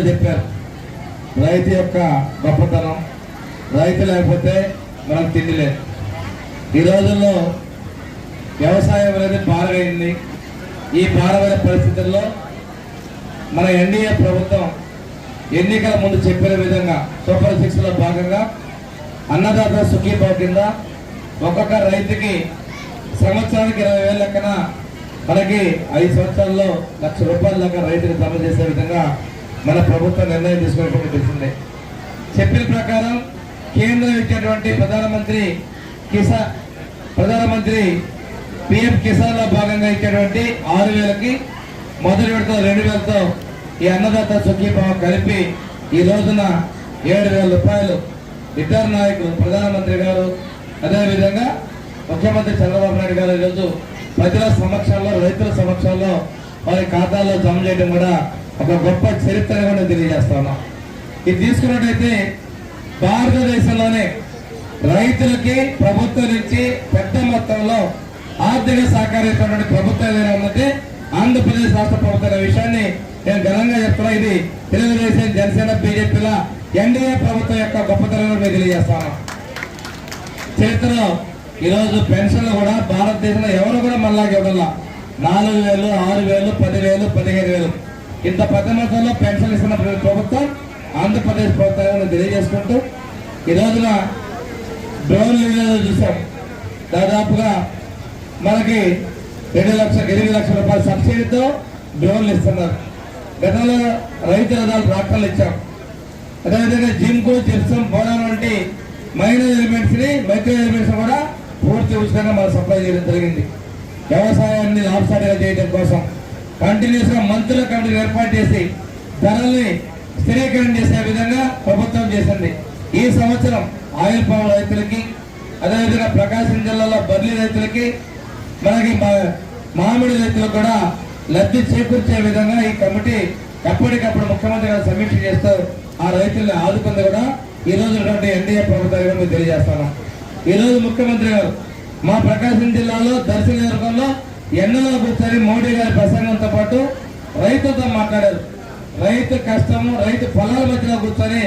పెద్దలు చెప్పారు. రైతు యొక్క గొప్పతనం రైతు లేకపోతే మనం తిండి లేదు. ఈ రోజుల్లో వ్యవసాయం అనేది పారగైంది. ఈ పారగైన పరిస్థితుల్లో మన ఎన్డీఏ ప్రభుత్వం ఎన్నికల ముందు చెప్పిన విధంగా సూపర్ సిక్స్లో భాగంగా అన్నదాత సుఖీభావ కింద ఒక్కొక్క రైతుకి సంవత్సరానికి ఇరవై వేల లెక్కన మనకి ఐదు సంవత్సరాల్లో లక్ష రూపాయల లెక్క రైతులు జమ చేసే విధంగా మన ప్రభుత్వం నిర్ణయం తీసుకున్నట్టు తెలిసిందే చెప్పిన ప్రకారం కేంద్రం ఇచ్చేటువంటి ప్రధానమంత్రి కిసా ప్రధానమంత్రి పిఎం కిసాన్లో భాగంగా ఇచ్చేటువంటి ఆరు వేలకి మొదటి విడత రెండు వేలతో ఈ అన్నదాత సుఖీభావం కలిపి ఈ రోజున ఏడు వేల రూపాయలు ఇద్దరు నాయకులు ప్రధానమంత్రి గారు. అదేవిధంగా ముఖ్యమంత్రి చంద్రబాబు నాయుడు గారు ఈరోజు ప్రజల సమక్షంలో రైతుల సమక్షంలో వారి ఖాతాల్లో జమ చేయడం కూడా ఒక గొప్ప చరిత్రను కూడా తెలియజేస్తా ఇది తీసుకున్నట్టయితే భారతదేశంలోనే రైతులకి ప్రభుత్వం నుంచి పెద్ద మొత్తంలో ఆర్థిక సహకరిస్తున్న ప్రభుత్వం ఏదైనా ఉందంటే ఆంధ్రప్రదేశ్ రాష్ట్ర ప్రభుత్వం విషయాన్ని నేను ఘనంగా చెప్తున్నా. ఇది తెలుగుదేశం జనసేన బీజేపీల ఎన్డీఏ ప్రభుత్వం యొక్క గొప్పతనం మీకు తెలియజేస్తాను చరిత్రలో ఈరోజు పెన్షన్లు కూడా భారతదేశంలో ఎవరు కూడా మళ్ళాగా ఇవ్వడంలా నాలుగు వేలు ఆరు వేలు పదివేలు పదిహేను వేలు. ఇంత పెద్ద మొత్తంలో పెన్షన్ ఇస్తున్న ప్రభుత్వం ఆంధ్రప్రదేశ్ ప్రభుత్వం తెలియజేసుకుంటూ ఈ రోజున డ్రోన్ లీడర్లు చూసాం దాదాపుగా మనకి రెండు లక్షల ఎనిమిది లక్షల రూపాయల సబ్సిడీతో డ్రోన్లు ఇస్తున్నారు. గతంలో రైతు రథాలు ట్రాక్టర్లు ఇచ్చాం. అదేవిధంగా జింకు జిప్సం బోడాన్ వంటి మైనర్ ఎలిమెంట్స్ని మైక్రో ఎలిమెంట్స్ కూడా పూర్తి ఉచితంగా మనం సప్లై చేయడం జరిగింది. వ్యవసాయాన్ని లాభసాటిగా చేయడం కోసం కంటిన్యూస్గా మంత్రుల కమిటీ ఏర్పాటు చేసి ధరల్ని స్థిరీకరణ చేసే విధంగా ప్రభుత్వం చేసింది. ఈ సంవత్సరం ఆయిల్ పామ్ రైతులకి అదేవిధంగా ప్రకాశం జిల్లాలో బర్లీ రైతులకి మనకి మా- మామిడి రైతులకు కూడా లబ్ధి చేకూర్చే విధంగా ఈ కమిటీ ఎప్పటికప్పుడు ముఖ్యమంత్రి గారు సమీక్ష చేస్తూ ఆ రైతుల్ని ఆదుకుంది కూడా ఈ రోజు ఉన్నటువంటి ఎన్డీఏ ప్రభుత్వం మీకు తెలియజేస్తాను ఈ రోజు ముఖ్యమంత్రి గారు మా ప్రకాశం జిల్లాలో దర్శన నియోజకవర్గంలో ఎండలో కూర్చొని మోడీ గారి ప్రసంగంతో పాటు రైతులతో మాట్లాడారు. రైతు కష్టము రైతు పొలాల మధ్యలో కూర్చొని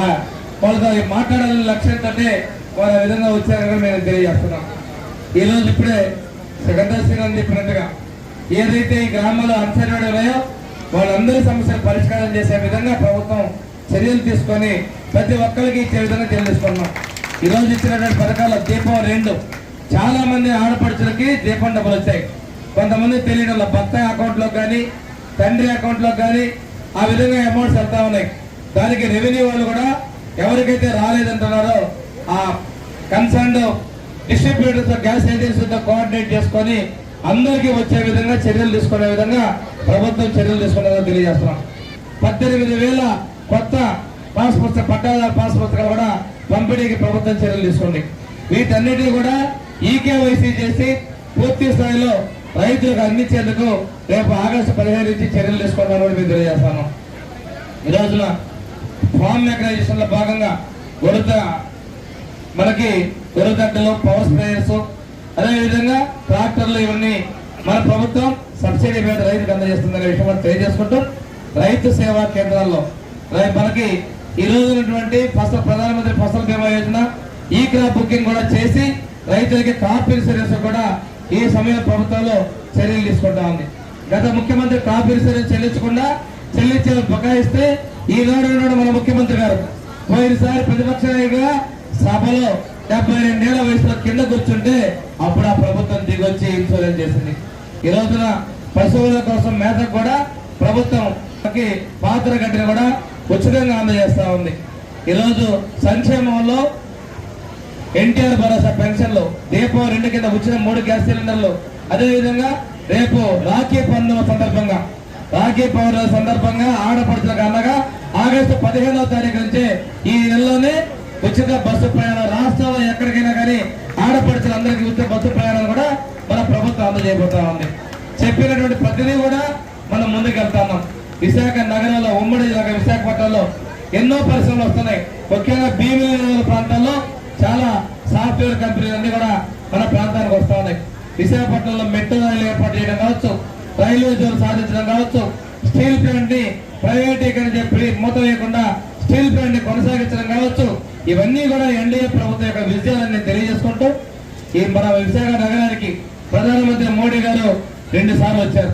ఆ వాళ్ళతో మాట్లాడాలని వారు వాళ్ళ విధంగా వచ్చారని మేము తెలియజేస్తున్నాం ఈరోజు ఇప్పుడే సెకండర్ శ్రీరామ్ చెప్పినట్టుగా ఏదైతే ఈ గ్రామాల్లో అంచనాలు ఉన్నాయో వాళ్ళందరి సమస్యలు పరిష్కారం చేసే విధంగా ప్రభుత్వం చర్యలు తీసుకొని ప్రతి ఒక్కరికి ఇచ్చే విధంగా తెలుసుకున్నాం ఈరోజు ఈ రోజు ఇచ్చినటువంటి పథకాల దీపం రెండు. చాలా మంది ఆడపడుచులకి దీపం డబ్బులు వచ్చాయి. కొంతమంది తెలియడం వల్ల భర్త అకౌంట్లో కానీ తండ్రి అకౌంట్లో కానీ ఆ విధంగా అమౌంట్స్ వెళ్తా ఉన్నాయి. దానికి రెవెన్యూ వాళ్ళు కూడా ఎవరికైతే రాలేదంటున్నారో ఆ కన్సర్న్ డిస్ట్రిబ్యూటర్స్ గ్యాస్ ఏజెన్సీతో కోఆర్డినేట్ చేసుకొని అందరికీ వచ్చే విధంగా చర్యలు తీసుకునే విధంగా ప్రభుత్వం చర్యలు తీసుకునేదని తెలియజేస్తున్నాం. పద్దెనిమిది వేల కొత్త పాస్ పుస్తక పట్టాదారు పాస్ పుస్తకాలు కూడా పంపిణీకి ప్రభుత్వం చర్యలు తీసుకుంది. వీటన్నిటిని కూడా ఈకేవైసీ చేసి పూర్తి స్థాయిలో రైతులకు అందించేందుకు రేపు ఆగస్టు పదిహేను నుంచి చర్యలు తీసుకుంటామని కూడా మేము తెలియజేస్తాను. ఈ రోజున ఫామ్ మెకనైజేషన్లో భాగంగా ఉడత మనకి ఉరగడ్డలు పవర్ స్ప్రేయర్స్ అదేవిధంగా ట్రాక్టర్లు ఇవన్నీ మన ప్రభుత్వం సబ్సిడీ మీద రైతుకు అందజేస్తుందనే విషయం మనం తెలియజేసుకుంటూ రైతు సేవా కేంద్రాల్లో మనకి ఈ రోజు ఉన్నటువంటి ఫసల్ ప్రధానమంత్రి ఫసల్ బీమా యోజన ఈ క్రాప్ బుకింగ్ కూడా చేసి రైతులకి క్రాప్ ఇన్సూరెన్స్ కూడా ఈ సమయం ప్రభుత్వంలో చర్యలు తీసుకుంటా ఉంది. గత ముఖ్యమంత్రి క్రాప్ ఇన్సూరెన్స్ చెల్లించకుండా చెల్లించే బకాయిస్తే ఈనాడు ఉన్నాడు మన ముఖ్యమంత్రి గారు. పోయినసారి ప్రతిపక్ష నాయకుగా సభలో డెబ్బై రెండేళ్ళ వయసులో కింద కూర్చుంటే అప్పుడు ఆ ప్రభుత్వం దిగొచ్చి ఇన్సూరెన్స్ చేసింది. ఈ రోజున పశువుల కోసం మేతకు కూడా ప్రభుత్వం పాత్ర గడ్డిని కూడా ఉచితంగా అందజేస్తా ఉంది. ఈరోజు సంక్షేమంలో ఎన్టీఆర్ భరోసా పెన్షన్లు రేపో రెండు కింద ఉచిత మూడు గ్యాస్ సిలిండర్లు. అదేవిధంగా రేపు రాఖీ పండుగ సందర్భంగా రాఖీ పౌర్ణమి సందర్భంగా ఆడపడుచులకు అనగా ఆగస్టు పదిహేనవ తారీఖు నుంచి ఈ నెలలోనే ఉచిత బస్సు ప్రయాణం రాష్ట్రంలో ఎక్కడికైనా కానీ ఆడపడుచులందరికీ ఉచిత బస్సు ప్రయాణం కూడా మన ప్రభుత్వం అందజేయబోతా ఉంది. చెప్పినటువంటి ప్రతిదీ కూడా మనం ముందుకు విశాఖ నగరంలో ఉమ్మడి జిల్లా విశాఖపట్నంలో ఎన్నో పరిశ్రమలు వస్తున్నాయి. ముఖ్యంగా భీమిలి ప్రాంతాల్లో చాలా సాఫ్ట్వేర్ కంపెనీలు అన్ని కూడా మన ప్రాంతానికి వస్తా ఉన్నాయి. విశాఖపట్నంలో మెట్రో రైలు ఏర్పాటు చేయడం కావచ్చు రైల్వే జోన్ సాధించడం కావచ్చు స్టీల్ ప్లాంట్ని ప్రైవేటీకరణ చెప్పి మూత వేయకుండా స్టీల్ ప్లాంట్ని కొనసాగించడం కావచ్చు ఇవన్నీ కూడా ఎన్డీఏ ప్రభుత్వం యొక్క విజయాలని తెలియజేసుకుంటూ ఈ మన విశాఖ నగరానికి ప్రధానమంత్రి మోడీ గారు రెండు సార్లు వచ్చారు.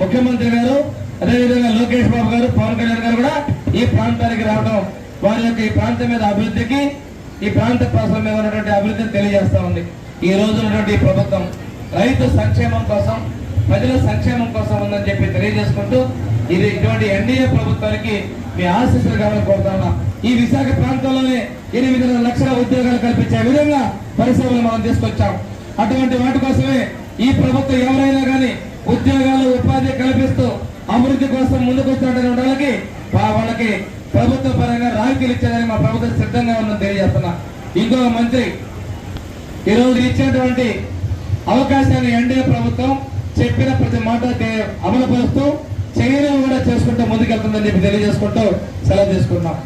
ముఖ్యమంత్రి గారు అదేవిధంగా లోకేష్ బాబు గారు పవన్ కళ్యాణ్ గారు కూడా ఈ ప్రాంతానికి రావడం వారి యొక్క ఈ ప్రాంతం మీద అభివృద్ధికి ఈ ప్రాంత ప్రజల మీద ఉన్నటువంటి అభివృద్ధిని తెలియజేస్తా ఉంది. ఈ రోజు ఉన్నటువంటి ప్రభుత్వం రైతు సంక్షేమం కోసం ప్రజల సంక్షేమం కోసం ఉందని చెప్పి తెలియజేసుకుంటూ ఇది ఇటువంటి ఎన్డీఏ ప్రభుత్వానికి మీ ఆశీస్సులు కావాలని కోరుతున్నా ఈ విశాఖ ప్రాంతంలోనే ఎనిమిది లక్షల ఉద్యోగాలు కల్పించే విధంగా పరిశ్రమలు మనం తీసుకొచ్చాం. అటువంటి వాటి కోసమే ఈ ప్రభుత్వం ఎవరైనా కానీ ఉద్యోగాలు ఉపాధి కల్పిస్తూ అభివృద్ధి కోసం ముందుకు వచ్చినటువంటి వాళ్ళకి వాళ్ళకి ప్రభుత్వ పరంగా రాయితీలు ఇచ్చేదని మా ప్రభుత్వం సిద్ధంగా ఉందని తెలియజేస్తున్నా. ఇంకో మంత్రి ఈ రోజు ఇచ్చినటువంటి అవకాశాన్ని ఎన్డీఏ ప్రభుత్వం చెప్పిన ప్రతి మాట అమలుపరుస్తూ చేయడం కూడా చేసుకుంటూ ముందుకెళ్తుందని చెప్పి తెలియజేసుకుంటూ సెలవు తీసుకుంటున్నాం.